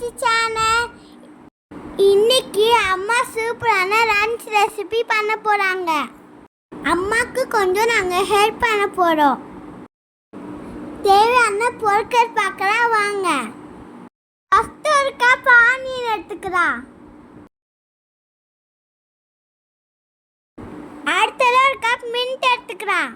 பாலாஜி இன்னைக்கு அம்மா சூப்பரான லன்ச் ரெசிபி பண்ண போகிறாங்க அம்மாவுக்கு கொஞ்சம் நாங்கள் ஹெல்ப் பண்ண போகிறோம் தேவையான பொருட்கள் பார்க்கலாம் வாங்க. ஃபஸ்ட்டு ஒரு கப் ஆனியன் எடுத்துக்கலாம். அடுத்தது ஒரு கப் மின்ட் எடுத்துக்கலாம்.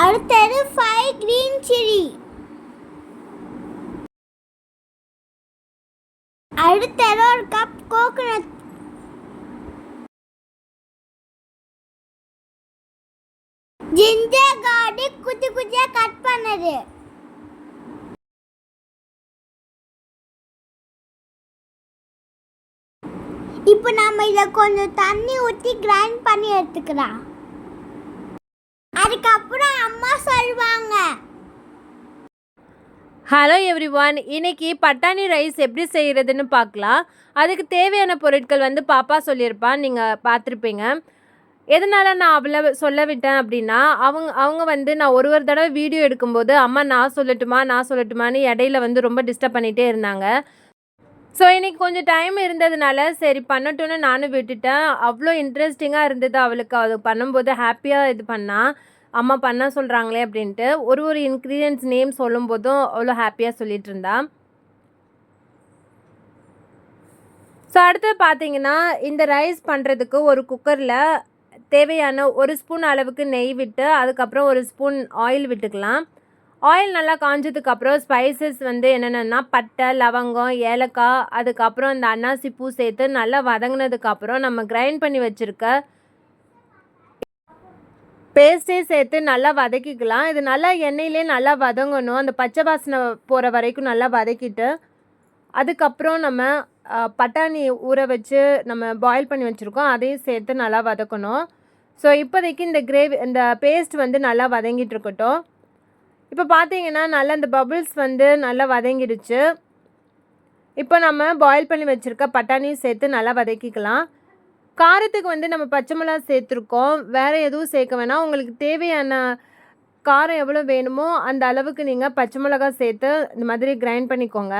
அடுத்தது ஃபைவ் கிரீன் சில்லி அடுத்தது ஒரு கப் கோகோனட் ஜிஞ்சர் கார்லிக் குச்சி குச்சியாக கட் பண்ணது. இப்போ நம்ம இதை கொஞ்சம் தண்ணி ஊற்றி கிரைண்ட் பண்ணி எடுத்துக்கலாம். அதுக்கப்புறம் அம்மா சொல்வாங்க. ஹலோ எவ்ரி ஒன் இன்னைக்கு பட்டாணி ரைஸ் எப்படி செய்கிறதுன்னு பார்க்கலாம். அதுக்கு தேவையான பொருட்கள் வந்து பாப்பா சொல்லியிருப்பான் நீங்கள் பார்த்துருப்பீங்க. எதனால் நான் அவ்வளோ சொல்ல விட்டேன் அப்படின்னா அவங்க அவங்க வந்து நான் ஒரு ஒரு தடவை வீடியோ எடுக்கும்போது அம்மா நான் சொல்லட்டுமா நான் சொல்லட்டுமான்னு இடையில வந்து ரொம்ப டிஸ்டர்ப் பண்ணிகிட்டே இருந்தாங்க. ஸோ இன்றைக்கி கொஞ்சம் டைம் இருந்ததுனால சரி பண்ணட்டும்னு நானும் விட்டுட்டேன். அவ்வளோ இன்ட்ரெஸ்டிங்காக இருந்தது அவளுக்கு. அது பண்ணும்போது ஹாப்பியாக இது பண்ணால் அம்மா பண்ண சொல்கிறாங்களே அப்படின்ட்டு ஒரு ஒரு இன்க்ரீடியன்ஸ் நேம் சொல்லும் போதும் அவ்வளோ ஹாப்பியாக சொல்லிட்டு இருந்தா ஸோ அடுத்து பார்த்தீங்கன்னா இந்த ரைஸ் பண்ணுறதுக்கு ஒரு குக்கரில் தேவையான ஒரு ஸ்பூன் அளவுக்கு நெய் விட்டு அதுக்கப்புறம் ஒரு ஸ்பூன் ஆயில் விட்டுக்கலாம். ஆயில் நல்லா காஞ்சதுக்கப்புறம் ஸ்பைசஸ் வந்து என்னென்னா பட்டை லவங்கம் ஏலக்காய் அதுக்கப்புறம் இந்த அன்னாசி பூ சேர்த்து நல்லா வதங்கினதுக்கப்புறம் நம்ம கிரைண்ட் பண்ணி வச்சுருக்க பேஸ்ட்டே சேர்த்து நல்லா வதக்கிக்கலாம். இது நல்லா எண்ணெயிலே நல்லா வதங்கணும். அந்த பச்சை வாசனை போகிற வரைக்கும் நல்லா வதக்கிட்டு அதுக்கப்புறம் நம்ம பட்டாணி ஊற வச்சு நம்ம பாயில் பண்ணி வச்சுருக்கோம். அதையும் சேர்த்து நல்லா வதக்கணும். ஸோ இப்போதைக்கு இந்த கிரேவி இந்த பேஸ்ட் வந்து நல்லா வதங்கிட்டு இருக்கட்டும். இப்போ பார்த்தீங்கன்னா நல்லா இந்த பபுள்ஸ் வந்து நல்லா வதங்கிடுச்சு. இப்போ நம்ம பாயில் பண்ணி வச்சுருக்க பட்டாணியும் சேர்த்து நல்லா வதக்கிக்கலாம். காரத்துக்கு வந்து நம்ம பச்சை மிளகா சேர்த்துருக்கோம். வேறு எதுவும் சேர்க்க வேணாம். உங்களுக்கு தேவையான காரம் எவ்வளோ வேணுமோ அந்த அளவுக்கு நீங்கள் பச்சை மிளகா சேர்த்து இந்த மாதிரி கிரைண்ட் பண்ணிக்கோங்க.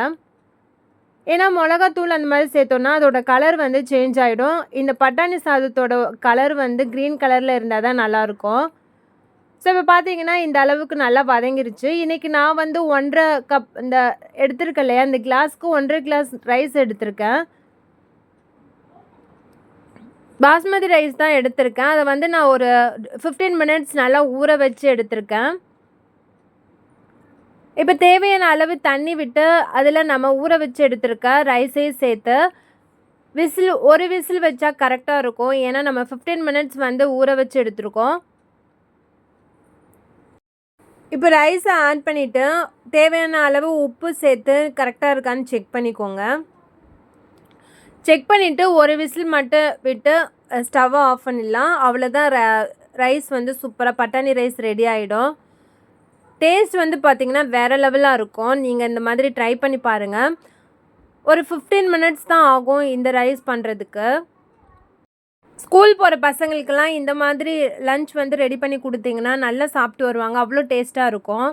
ஏன்னா மிளகாத்தூள் அந்த மாதிரி சேர்த்தோன்னா அதோட கலர் வந்து சேஞ்ச் ஆகிடும் இந்த பட்டாணி சாதத்தோட கலர் வந்து க்ரீன் கலரில் இருந்தால் தான் நல்லாயிருக்கும். ஸோ இப்போ பார்த்தீங்கன்னா இந்த அளவுக்கு நல்லா வதங்கிருச்சு. இன்றைக்கி நான் வந்து ஒன்றரை கப் இந்த எடுத்திருக்கேன் இல்லையா? இந்த கிளாஸ்க்கு ஒன்றரை கிளாஸ் ரைஸ் எடுத்திருக்கேன். பாஸ்மதி ரைஸ் தான் எடுத்திருக்கேன். அதை வந்து நான் ஒரு ஃபிஃப்டீன் மினிட்ஸ் நல்லா ஊற வச்சு எடுத்திருக்கேன். இப்போ தேவையான அளவு தண்ணி விட்டு அதில் நம்ம ஊற வச்சு எடுத்திருக்க ரைஸையும் சேர்த்து விசில் ஒரு விசில் வச்சா கரெக்டாக இருக்கும். ஏன்னா நம்ம ஃபிஃப்டீன் மினிட்ஸ் வந்து ஊற வச்சு எடுத்திருக்கோம். இப்போ ரைஸை ஆட் பண்ணிவிட்டு தேவையான அளவு உப்பு சேர்த்து கரெக்டாக இருக்கான்னு செக் பண்ணிக்கோங்க. செக் பண்ணிவிட்டு ஒரு விசில் மட்டும் விட்டு ஸ்டவ்வை ஆஃப் பண்ணிடலாம். அவ்வளோதான் ரைஸ் வந்து சூப்பராக பட்டாணி ரைஸ் ரெடி ஆகிடும் டேஸ்ட் வந்து பார்த்திங்கன்னா வேறு லெவலாக இருக்கும். நீங்கள் இந்த மாதிரி ட்ரை பண்ணி பாருங்கள் ஒரு ஃபிஃப்டீன் மினிட்ஸ் தான் ஆகும் இந்த ரைஸ் பண்ணுறதுக்கு ஸ்கூல் போகிற பசங்களுக்கெல்லாம் இந்த மாதிரி லன்ச் வந்து ரெடி பண்ணி கொடுத்தீங்கன்னா நல்லா சாப்பிட்டு வருவாங்க. அவ்வளோ டேஸ்ட்டாக இருக்கும்.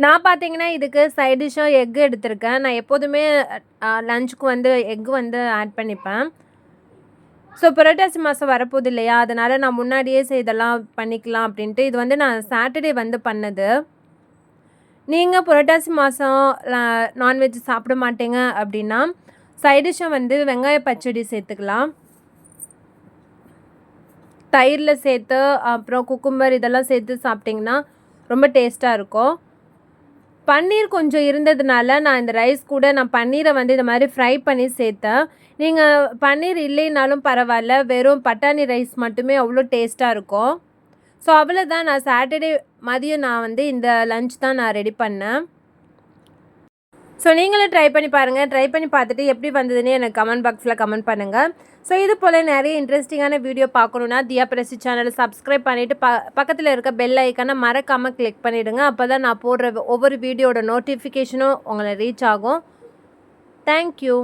நான் பார்த்தீங்கன்னா இதுக்கு சைட் டிஷ்ஷாக எக்கு எடுத்திருக்கேன். நான் எப்போதுமே லஞ்சுக்கு வந்து எக்கு வந்து ஆட் பண்ணிப்பேன். ஸோ புரட்டாசி மாதம் வரப்போகுது இல்லையா? அதனால் நான் முன்னாடியே இதெல்லாம் பண்ணிக்கலாம் அப்படின்ட்டு இது வந்து நான் சாட்டர்டே வந்து பண்ணது. நீங்கள் புரட்டாசி மாதம் நான்வெஜ் சாப்பிட மாட்டீங்க அப்படின்னா சைட் வந்து வெங்காய பச்சடி சேர்த்துக்கலாம். தயிரில் சேர்த்து அப்புறம் குக்கும்பர் இதெல்லாம் சேர்த்து சாப்பிட்டிங்கன்னா ரொம்ப டேஸ்ட்டாக இருக்கும். பன்னீர் கொஞ்சம் இருந்ததுனால நான் இந்த ரைஸ் கூட நான் பன்னீரை வந்து இந்த மாதிரி ஃப்ரை பண்ணி சேர்த்தேன். நீங்கள் பன்னீர் இல்லைனாலும் பரவாயில்ல வெறும் பட்டாணி ரைஸ் மட்டுமே அவ்வளோ டேஸ்ட்டாக இருக்கும். ஸோ அவ்வளோதான் நான் சாட்டர்டே மதியம் நான் வந்து இந்த லஞ்ச் தான் நான் ரெடி பண்ணேன். ஸோ நீங்களும் ட்ரை பண்ணி பாருங்கள் ட்ரை பண்ணி பார்த்துட்டு எப்படி வந்ததுன்னு எனக்கு கமெண்ட் பாக்ஸில் கமெண்ட் பண்ணுங்கள் ஸோ இது போல் நிறைய இன்ட்ரெஸ்டிங்கான வீடியோ பார்க்கணுன்னா தியா பிரசி சேனலை சப்ஸ்கிரைப் பண்ணிவிட்டு ப பக்கத்தில் இருக்க பெல் ஐக்கனை மறக்காமல் கிளிக் பண்ணிவிடுங்க அப்போ தான் நான் போடுற ஒவ்வொரு வீடியோட நோட்டிஃபிகேஷனும் உங்களை ரீச் ஆகும். தேங்க்யூ